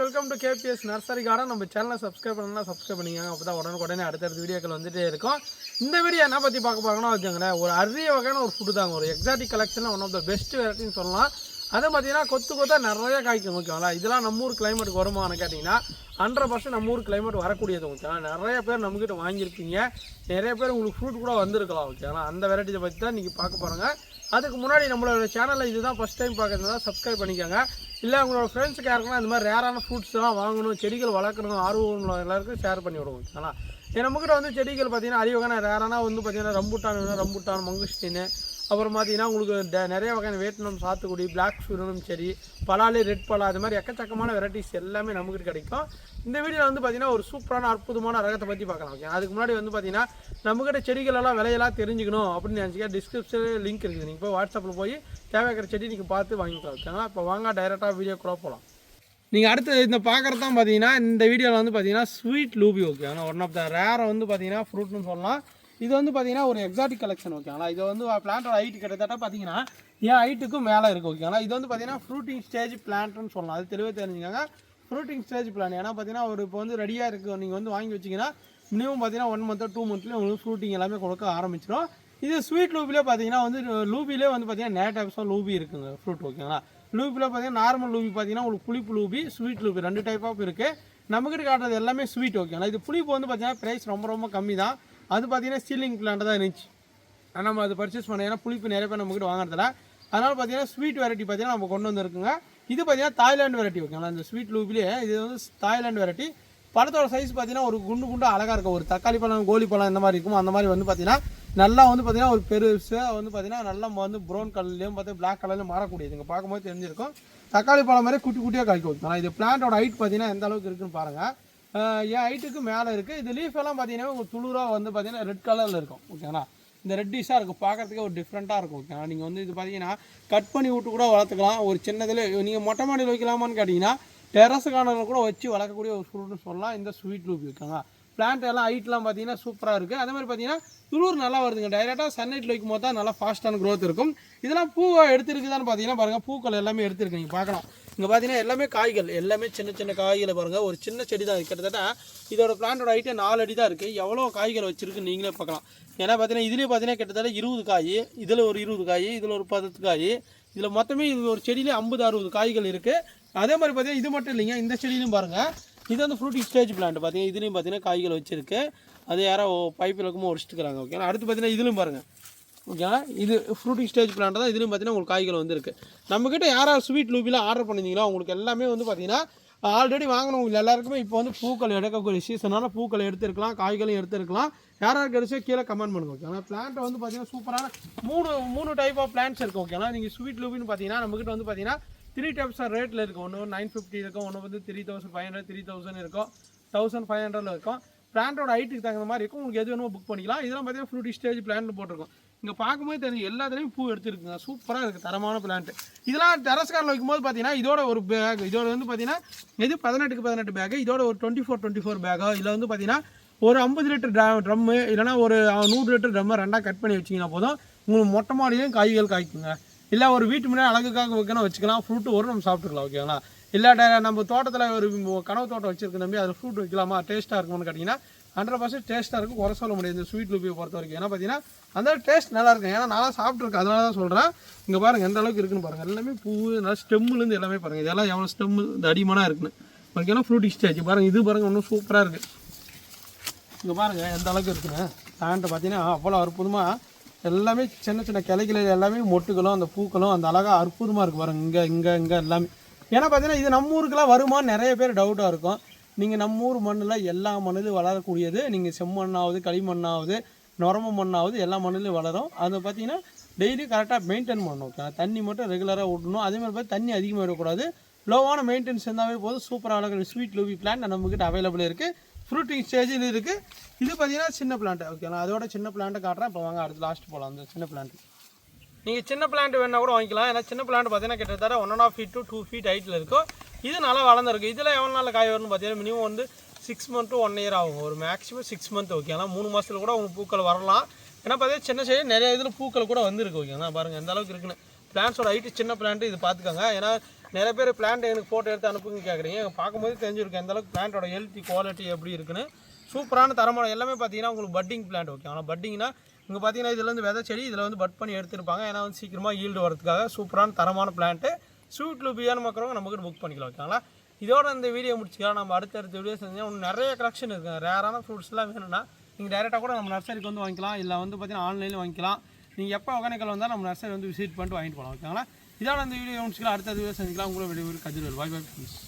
Welcome to KPS nursery garden நம்ம சேனலை subscribe பண்ணலாம் சப்ஸ்கிரைப் பண்ணிக்கோங்க. அப்போ தான் உடனுக்குடனே அடுத்தடுத்த வீடியோக்கள் வந்துட்டே இருக்கும். இந்த வீடியோ என்ன பற்றி பார்க்க போகிறோம்னா வச்சுக்கோங்களேன் ஒரு அரிய வகையான ஒரு ஃபுட்டு தாங்க. ஒரு எக்ஸாட்டிக் கலெக்ஷனில் ஒன் ஆஃப் த பெஸ்ட் வெரைட்டின்னு சொல்லலாம். அதை பார்த்தீங்கன்னா கொத்து கொத்தா நிறைய காய்க்கும் ஓகேங்களா இதெல்லாம் நம்ம ஊர் கிளைமேட்டுக்கு வருமானு கேட்டிங்கன்னா ஹண்ட்ரட் பர்சன்ட் நம்ம ஊர் கிளைமேட் வரக்கூடியது ஓகேங்களா நிறைய பேர் நம்மக்கிட்ட வாங்கியிருப்பீங்க நிறைய பேர் உங்களுக்கு ஃப்ரூட் கூட வந்திருக்கலாம் ஓகேங்களா அந்த வெரைட்டியை பற்றி தான் நீங்கள் பார்க்க போகிறாங்க அதுக்கு முன்னாடி நம்மளோட சேனலில் இதுதான் ஃபஸ்ட் டைம் பார்க்குறதுனால சப்ஸ்கிரைப் பண்ணிக்கோங்க. இல்லை உங்களோட ஃப்ரெண்ட்ஸுக்கு யாருக்குன்னா இந்த மாதிரி ரேரான ஃப்ரூட்ஸ்லாம் வாங்கணும் செடிகள் வளர்க்கணும் ஆர்வம் உள்ள எல்லாருக்கும் ஷேர் பண்ணி விடுவோம் ஓகேங்களா நம்மக்கிட்ட வந்து செடிகள் பார்த்தீங்கன்னா அதிக வகையான ரேரான வந்து பார்த்தீங்கன்னா ரம்புட்டான் ரம்புட்டான் மங்குஸ்டின்னு அப்புறம் பார்த்தீங்கன்னா உங்களுக்கு நிறைய வகையான வேட்னம் சாத்துக்குடி பிளாக் சுரனும் சரி பலாலி ரெட் பலா அது மாதிரி எக்கச்சக்கமான வெரைட்டிஸ் எல்லாமே நமக்கு கிடைக்கும். இந்த வீடியோவில் வந்து பார்த்தீங்கன்னா ஒரு சூப்பரான அற்புதமான ரகத்தை பற்றி பார்க்கலாம் ஓகே அதுக்கு முன்னாடி வந்து பார்த்தீங்கன்னா நம்மக்கிட்ட செடிகளெல்லாம் விலையெல்லாம் தெரிஞ்சுக்கணும் அப்படின்னு நினச்சிக்க டிஸ்கிரிப்ஷனில் லிங்க் இருக்குது. நீங்கள் போய் வாட்ஸ்அப்பில் போய் தேவைக்கிற செடி நீங்கள் பார்த்து வாங்கிக்கலாம் ஓகேங்களா இப்போ வாங்க டைரெக்டாக வீடியோ கூட போகலாம் நீங்கள் அடுத்து இந்த பார்க்குறது தான் பார்த்தீங்கன்னா இந்த வீடியோவில் வந்து பார்த்தீங்கன்னா ஸ்வீட் லூபி ஆனால் ஒன் ஆஃப் த ரேரை வந்து பார்த்தீங்கன்னா ஃப்ரூட்னு சொல்லலாம். இது வந்து பார்த்தீங்கன்னா ஒரு எக்ஸாட்டிக் கலெக்ஷன் ஓகேங்களா இது வந்து பிளான்ட்டோட ஹைட் கிட்டத்தட்ட பார்த்தீங்கன்னா என் ஹைட்டுக்கும் மேலே இருக்குது ஓகேங்களா இது வந்து பார்த்தீங்கன்னா ஃப்ரூட்டிங் ஸ்டேஜ் பிளான்ட்னு சொல்லலாம். அது தெளிவாக தெரிஞ்சுக்கோங்க. ஃப்ரூட்டிங் ஸ்டேஜ் பிளான் ஏன்னா பார்த்தீங்கன்னா ஒரு இப்போ வந்து ரெடியாக இருக்குது நீங்கள் வந்து வாங்கி வச்சிங்கன்னா மினிமம் பார்த்தீங்கன்னா ஒன் மந்த்தோ டூ மந்த்லேயே உங்களுக்கு ஃப்ரூட்டிங் எல்லாமே கொடுக்க ஆரம்பிச்சிடும். இது ஸ்வீட் லூபிலே பார்த்தீங்கன்னா வந்து லூபிலே வந்து பார்த்தீங்கன்னா நிறைய டைப்ஸ் ஆஃப் லூபி இருக்குங்க ஃப்ரூட் ஓகேங்களா லூபியில் பார்த்தீங்கன்னா நார்மல் லூபி பார்த்தீங்கன்னா உங்களுக்கு புளிப்பு லூபி ஸ்வீட் லூபி ரெண்டு டைப் ஆஃப் இருக்குது நம்மக்கிட்ட காட்டுறது எல்லாமே ஸ்வீட் ஓகேங்களா இது புளிப்பு வந்து பார்த்தீங்கன்னா ப்ரைஸ் ரொம்ப ரொம்ப கம்மி தான் அது பார்த்தீங்கன்னா ஸ்டீலிங் பிளான்ட் தான் இருந்துச்சு. ஆனால் நம்ம அது பர்ச்சேஸ் பண்ண ஏன்னா புளிப்பு நிறைய பேர் நம்மக்கிட்ட வாங்குறதில்ல. அதனால் பார்த்தீங்கன்னா ஸ்வீட் வெரைட்டி பார்த்தீங்கன்னா நம்ம கொண்டு வந்துருக்குங்க. இது பார்த்தீங்கன்னா தாய்லாந்து வெரைட்டி ஓகேங்களா இந்த ஸ்வீட் லூப்லேயே இது வந்து தாய்லாந்து வெரைட்டி பழத்தோட சைஸ் பார்த்தீங்கன்னா ஒரு குண்டு குண்டு அழகாக இருக்கும். ஒரு தக்காளி பழம் கோழி பழம் இந்த மாதிரி இருக்கும் அந்த மாதிரி வந்து பார்த்தீங்கன்னா நல்லா வந்து பார்த்தீங்கன்னா ஒரு பெருசாக வந்து பார்த்தீங்கன்னா நல்லா வந்து ப்ரௌன் கலர்லேயும் பார்த்து பிளாக் கலர்லையும் மாறக்கூடியதுங்க பார்க்கும்போது தெரிஞ்சிருக்கும். தக்காளி பழம் மாதிரி குட்டி குட்டியாக காய்க்கும். ஓகேங்களா இது பிளான்ட்டோட ஹைட் பார்த்தீங்கன்னா எந்த அளவுக்கு இருக்குன்னு பாருங்கள் என் ஹைட்டுக்கு மேலே இருக்குது இது லீஃப் எல்லாம் பார்த்தீங்கன்னா ஒரு துளுராக வந்து பார்த்தீங்கன்னா ரெட் கலரில் இருக்கும். ஓகேங்களா இந்த ரெட்டிஷாக இருக்கும். பார்க்கறதுக்கே ஒரு டிஃப்ரெண்ட்டாக இருக்கும். ஓகேங்களா நீங்கள் வந்து இது பார்த்தீங்கன்னா கட் பண்ணி விட்டு கூட வளர்த்துக்கலாம். ஒரு சின்னதில் நீங்கள் மொட்டை மாடியில் வைக்கலாமான்னு கேட்டிங்கன்னா டெரஸ் கார்டனில் கூட வச்சு வளர்க்கக்கூடிய ஒரு ஃப்ரூட்னு சொல்லலாம். இந்த ஸ்வீட் லூப் ஓகேங்களா பிளான்ட் எல்லாம் ஹைட்லாம் பார்த்தீங்கன்னா சூப்பராக இருக்குது அதே மாதிரி பார்த்தீங்கன்னா துளூர் நல்லா வருதுங்க. டைரெக்டாக சன்லைட்டில் வைக்கும் போது தான் நல்லா ஃபாஸ்ட்டான க்ரோத் இருக்கும். இதெல்லாம் பூவை எடுத்துருக்குதான்னு பார்த்தீங்கன்னா பாருங்கள் பூக்கள் எல்லாமே எடுத்துருக்கு. நீங்கள் பார்க்கலாம். இங்கே பார்த்தீங்கன்னா எல்லாமே காய்கள். எல்லாமே சின்ன சின்ன காய்களை பாருங்கள் ஒரு சின்ன செடி தான். கிட்டத்தட்ட இதோட பிளான்டோட ஹைட்டே நாலு அடி தான் இருக்குது எவ்வளோ காய்கள் வச்சுருக்கு நீங்களே பார்க்கலாம். ஏன்னா பார்த்தீங்கன்னா இதுலேயே பார்த்தீங்கன்னா கிட்டத்தட்ட இருபது காய் இதில் ஒரு இருபது காய் இதில் ஒரு பத்து காய் இதில் மொத்தமே இது ஒரு செடியிலே ஐம்பது அறுபது காய்கள் இருக்குது அதே மாதிரி பார்த்தீங்கன்னா இது மட்டும் இல்லைங்க. இந்த செடியிலும் பாருங்கள் இது வந்து ஃப்ரூட்டிங் ஸ்டேஜ் பிளான்ட் பார்த்தீங்கன்னா இதுலேயும் பார்த்தீங்கன்னா காய்கள் வச்சுருக்கு. அது யாரோ பைப்பில் இருக்குமோ உடச்சிட்டுக்கிறாங்க ஓகேங்களா அடுத்து பார்த்தீங்கன்னா இதுலையும் பாருங்கள் ஓகேங்களா இது ஃப்ரூட்டிங் ஸ்டேஜ் பிளான்ட் தான். இதுலையும் பார்த்தீங்கன்னா உங்களுக்கு காய்கள் வந்துருக்கு. நம்மக்கிட்ட யாராவது ஸ்வீட் லூபிலாம் ஆர்டர் பண்ணியிருந்தீங்களோ உங்களுக்கு எல்லாமே வந்து பார்த்தீங்கன்னா ஆல்ரெடி வாங்கினவங்க எல்லாருக்குமே இப்போ வந்து பூக்கள் எடுக்கக்கூடிய சீசனால பூக்கள் எடுத்துருக்கலாம் காய்களையும் எடுத்துருக்கலாம். யாராவது கிடைச்சோ கீழே கமெண்ட் பண்ணுங்க ஓகேங்களா பிளான்ட் வந்து பார்த்தீங்கன்னா சூப்பரான மூணு மூணு டைப் ஆஃப் பிளான்ட்ஸ் இருக்குது ஓகேங்களா நீங்கள் ஸ்வீட் லூபின்னு பார்த்தீங்கன்னா நம்மக்கிட்ட வந்து பார்த்தீங்கன்னா த்ரீ டைப்ஸ் ஆஃப் ரேட்டில் இருக்கும். ஒன்று நைன் ஃபிஃப்டி இருக்கும் ஒன்று வந்து three thousand five hundred three thousand இருக்கும் தௌசண்ட் ஃபைவ் ஹண்ட்ரட் இருக்கும். பிளான்ட்டோட ஹைட்டுக்கு தகுந்த மாதிரி இருக்கும். உங்களுக்கு எது வேணுமோ புக் பண்ணிக்கலாம். இதெல்லாம் பார்த்தீங்கன்னா ஃப்ரூட்டி ஸ்டேஜ் பிளான்ட் போட்டிருக்கும். இங்கே பார்க்கும்போது தெரியும் எல்லாத்துலேயும் பூ எடுத்துருக்குங்க. சூப்பராக இருக்குது தரமான பிளான்ட் இதெல்லாம் டெரஸ்காரில் வைக்கும்போது பார்த்தீங்கன்னா இதோட ஒரு பேக் இதோட வந்து பார்த்தீங்கன்னா இது பதினெட்டுக்கு பதினெட்டு பேக் இதோட ஒரு டுவெண்ட்டி ஃபோர் டுவெண்ட்டி ஃபோர் பேக்கோ இதில் வந்து பார்த்தீங்கன்னா ஒரு ஐம்பது லிட்டர் ட்ர ட்ரம்மு இல்லைனா ஒரு நூறு லிட்டர் ட்ரம்மை ரெண்டாக கட் பண்ணி வச்சிங்கன்னா போதும். உங்களுக்கு மொட்டை மாடியிலையும் காய்கள் காய்க்குங்க. இல்லை ஒரு வீட்டு முன்னாடி அழகுக்காக வைக்கணும் வச்சுக்கலாம். ஃப்ரூட்டு வரும் நம்ம சாப்பிட்டுக்கலாம் ஓகேங்களா இல்லாட்ட நம்ம தோட்டத்தில் ஒரு கனவு தோட்டம் வச்சிருக்க நம்பி அதில் ஃப்ரூட் வைக்கலாமா? டேஸ்ட்டாக இருக்கும்னு கேட்டிங்கன்னா ஹண்ட்ரட் பர்சன்ட் டேஸ்ட்டாக இருக்கும். குறை சொல்ல முடியாது. இந்த ஸ்வீட் லூபியை பொறுத்த வரைக்கும். ஏன்னா பார்த்தீங்கன்னா அந்த டேஸ்ட் நல்லா இருக்கும். ஏன்னா நல்லா சாப்பிட்ருக்கேன் அதனால தான் சொல்கிறேன் இங்கே பாருங்கள் எந்த அளவுக்கு இருக்குன்னு பாருங்கள் எல்லாமே பூ நல்லா ஸ்டெம்முலேருந்து எல்லாமே பாருங்கள் இதெல்லாம் எவ்வளோ ஸ்டெம்மு இந்த அடிமனாக இருக்குன்னு. ஓகேனா ஃப்ரூட் ஸ்டேஜ் பாருங்கள் இது பாருங்கள் இன்னும் சூப்பராக இருக்குது இங்கே பாருங்கள் எந்த அளவுக்கு இருக்குன்னு. சாண்ட்டை பார்த்தீங்கன்னா அவ்வளோ அற்புதமாக எல்லாமே சின்ன சின்ன கிளைகள் எல்லாமே மொட்டுகளும் அந்த பூக்களும் அந்த அழகாக அற்புதமாக இருக்குது பாருங்க. இங்கே இங்கே இங்கே எல்லாமே. ஏன்னா பார்த்தீங்கன்னா இது நம்ம ஊருக்கெல்லாம் வருமானு நிறைய பேர் டவுட்டாக இருக்கும். நீங்கள் நம்ம ஊர் மண்ணில் எல்லா மண்ணிலும் வளரக்கூடியது நீங்கள் செம்மண்ணாவது களிமண்ணாவது நொரம மண்ணாவது எல்லா மண்ணிலும் வளரும். அதை பார்த்தீங்கன்னா டெய்லி கரெக்டாக மெயின்டைன் பண்ணணும். தண்ணி மட்டும் ரெகுலராக விடணும் அதே மாதிரி பார்த்து தண்ணி அதிகமாக விடக்கூடாது. லோவான மெயின்டெனன்ஸ் இருந்தாவே போதும். சூப்பராக அழகாக ஸ்வீட் லூபி பிளான்ட் நம்மக்கிட்ட அவைலபிள் இருக்குது ஃப்ரூட்டிங் ஸ்டேஜில் இருக்குது இது பார்த்தீங்கன்னா சின்ன பிளான்ட் நான் அதோட சின்ன பிளான்ட்டை காட்டுறேன். இப்போ வாங்க அடுத்து லாஸ்ட் போகலாம் அந்த சின்ன பிளான்ட் நீங்கள் சின்ன பிளான்ட் வேணால் கூட வாங்கிக்கலாம். ஏன்னா சின்ன பிளான்ட் பார்த்தீங்கன்னா கிட்டத்தட்ட one and half feet to two feet ஹைட்டில் இருக்கும். இது நல்லா வளர்ந்துருக்கு. இதில் எவ்வளோ நாள் காய் வரும்னு பார்த்தீங்கன்னா மினிமம் வந்து six month to one year ஆகும். ஒரு மேக்ஸிமம் சிக்ஸ் மந்த் ஓகேங்களா மூணு மாதத்துல கூட உங்களுக்கு பூக்கள் வரலாம். ஏன்னா பார்த்தீங்கன்னா சின்ன சைடு நிறைய இதில் பூக்கள் கூட வந்துருக்கு ஓகேங்களா பாருங்கள் எந்த அளவுக்கு இருக்குன்னு. பிளான்ஸோட ஹைட்டு சின்ன பிளான்ட் இது பார்த்துக்கோங்க ஏன்னா நிறைய பேர் பிளான்ட் எனக்கு ஃபோட்டோ எடுத்து அனுப்புங்க கேட்குறீங்க பார்க்கும்போது தெரிஞ்சிருக்கும் எந்தளவுக்கு பிளான்ட்டோட ஹெல்த்தி குவாலிட்டி எப்படி இருக்குன்னு. சூப்பரான தரமான எல்லாமே பார்த்தீங்கன்னா உங்களுக்கு பட்டிங் பிளான்ட் ஓகே ஆனால் பட்டிங்னா இங்கே பார்த்தீங்கன்னா இதில் வந்து விதை செடி இதில் வந்து பட் பண்ணி எடுத்துருப்பாங்க. ஏன்னா வந்து சீக்கிரமாக ஈல்டு வரதுக்காக சூப்பரான தரமான பிளான்ட்டு ஸ்வீட் லூபியான மக்களவங்க நமக்கு புக் பண்ணிக்கலாம் ஓகேங்களா இதோட இந்த வீடியோ முடிச்சுக்கலாம். நம்ம அடுத்தடுத்த வீடியோ செஞ்சோம் இன்னும் நிறைய கலெக்ஷன் இருக்குது ரேரான ஃப்ரூட்ஸ்லாம் வேணும்னா நீங்கள் டேரெக்டாக கூட நம்ம நர்சரிக்கு வந்து வாங்கிக்கலாம். இல்லை வந்து பார்த்தீங்கன்னா ஆன்லைனில் வாங்கிக்கலாம். நீங்கள் எப்போ ஒகேனக்கல் வந்தால் நம்ம நர்சரி வந்து விசிட் பண்ணிட்டு வாங்கிட்டு போகலாம் ஓகேங்களா? இதோட இந்த வீடியோ முடிச்சுக்கலாம் அடுத்த வீடியோ செஞ்சுக்கலாம் உங்களோட வீடியோ கதிர்வேல் பாய் பாய்